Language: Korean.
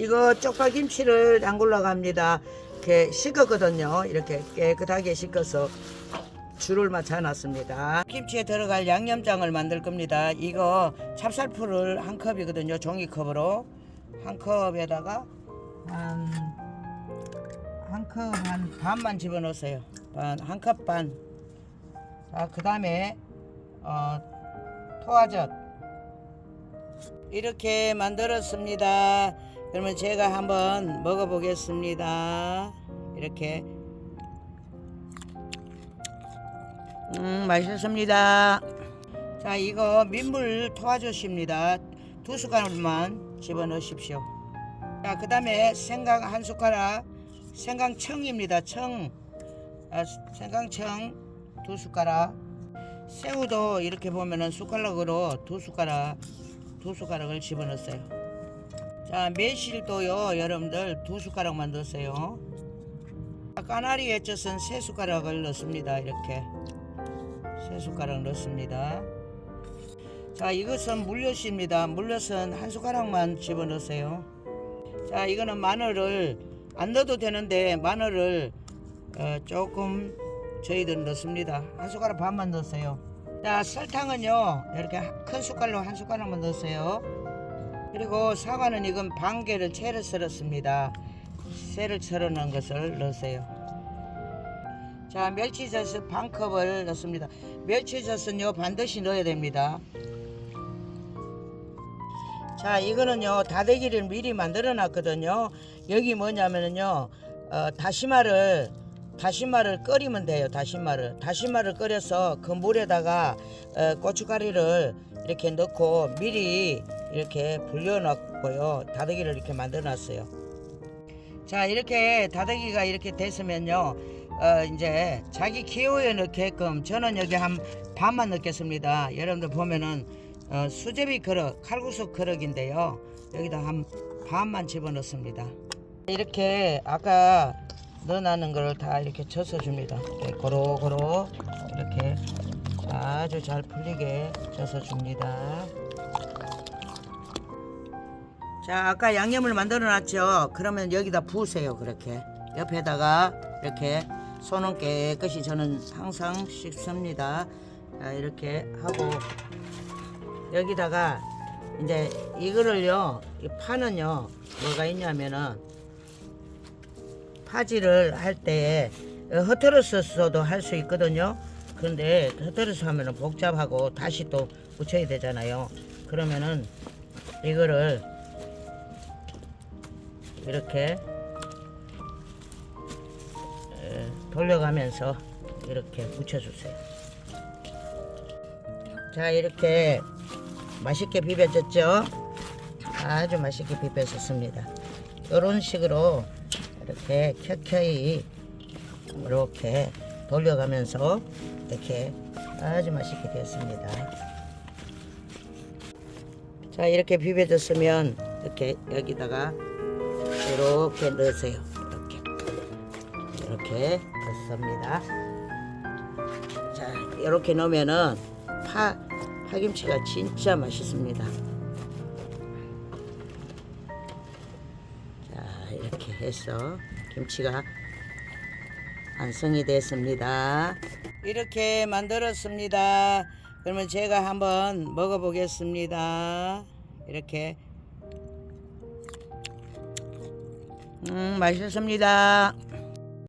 이거 쪽파김치를 담글러 갑니다. 이렇게 씻었거든요. 이렇게 깨끗하게 씻어서 줄을 맞춰놨습니다. 김치에 들어갈 양념장을 만들 겁니다. 이거 찹쌀풀을 한 컵이거든요. 종이컵으로 한 컵에다가 한 한 컵 한 반만 집어넣으세요. 반, 한 컵 반. 자, 그 다음에 어, 토화젓 이렇게 만들었습니다. 그러면 제가 한번 먹어보겠습니다. 이렇게 음 맛있습니다. 자 이거 민물 토화젓입니다. 두 숟가락만 집어넣으십시오. 자 그 다음에 생강 한 숟가락 생강청입니다. 청 아, 생강청 두 숟가락 새우도 이렇게 보면은 숟가락으로 두 숟가락 두 숟가락을 집어넣었어요. 자 매실도요 여러분들 두 숟가락만 넣으세요. 까나리에 쪄은 세 숟가락을 넣습니다. 이렇게 세 숟가락 넣습니다. 자 이것은 물엿입니다. 물엿은 한 숟가락만 집어넣으세요. 자 이거는 마늘을 안 넣어도 되는데 마늘을 어, 조금 저희들 넣습니다. 한 숟가락 반만 넣으세요. 자 설탕은요 이렇게 큰 숟갈로 한 숟가락만 넣으세요. 그리고 사과는 이건 반 개를 채를 썰었습니다. 채를 썰어 놓은 것을 넣으세요. 자 멸치젓을 반 컵을 넣습니다. 멸치젓은요 반드시 넣어야 됩니다. 자 이거는요 다대기를 미리 만들어 놨거든요. 여기 뭐냐면은요 어, 다시마를 다시마를 끓이면 돼요. 다시마를 다시마를 끓여서 그 물에다가 어, 고춧가루를 이렇게 넣고 미리 이렇게 불려놨고요. 다대기를 이렇게 만들어놨어요. 자 이렇게 다대기가 이렇게 됐으면요. 어, 이제 자기 기호에 넣게끔 저는 여기 한 반만 넣겠습니다. 여러분들 보면은 어, 수제비 그릇, 칼국수 그릇인데요. 여기다 한 반만 집어넣습니다. 이렇게 아까 넣어놨는 거를 다 이렇게 젖어 줍니다. 고루고루 이렇게 아주 잘 풀리게 젖어 줍니다. 자, 아까 양념을 만들어 놨죠? 그러면 여기다 부으세요. 그렇게. 옆에다가 이렇게 손은 깨끗이 저는 항상 씻습니다. 자, 이렇게 하고 여기다가 이제 이거를요, 이 파는요, 뭐가 있냐면은 파지를 할 때 허트러스서도 할 수 있거든요. 그런데 허트러스 하면은 복잡하고 다시 또 붙여야 되잖아요. 그러면은 이거를 이렇게 에, 돌려가면서 이렇게 묻혀주세요. 자 이렇게 맛있게 비벼졌죠? 아주 맛있게 비벼졌습니다. 이런 식으로 이렇게 켜켜이 이렇게 돌려가면서 이렇게 아주 맛있게 되었습니다. 자 이렇게 비벼졌으면 이렇게 여기다가 이렇게 넣으세요. 이렇게 이렇게 넣습니다. 자 이렇게 넣으면은 파 파김치가 진짜 맛있습니다. 자 이렇게 해서 김치가 완성이 됐습니다. 이렇게 만들었습니다. 그러면 제가 한번 먹어보겠습니다. 이렇게 음 맛있습니다.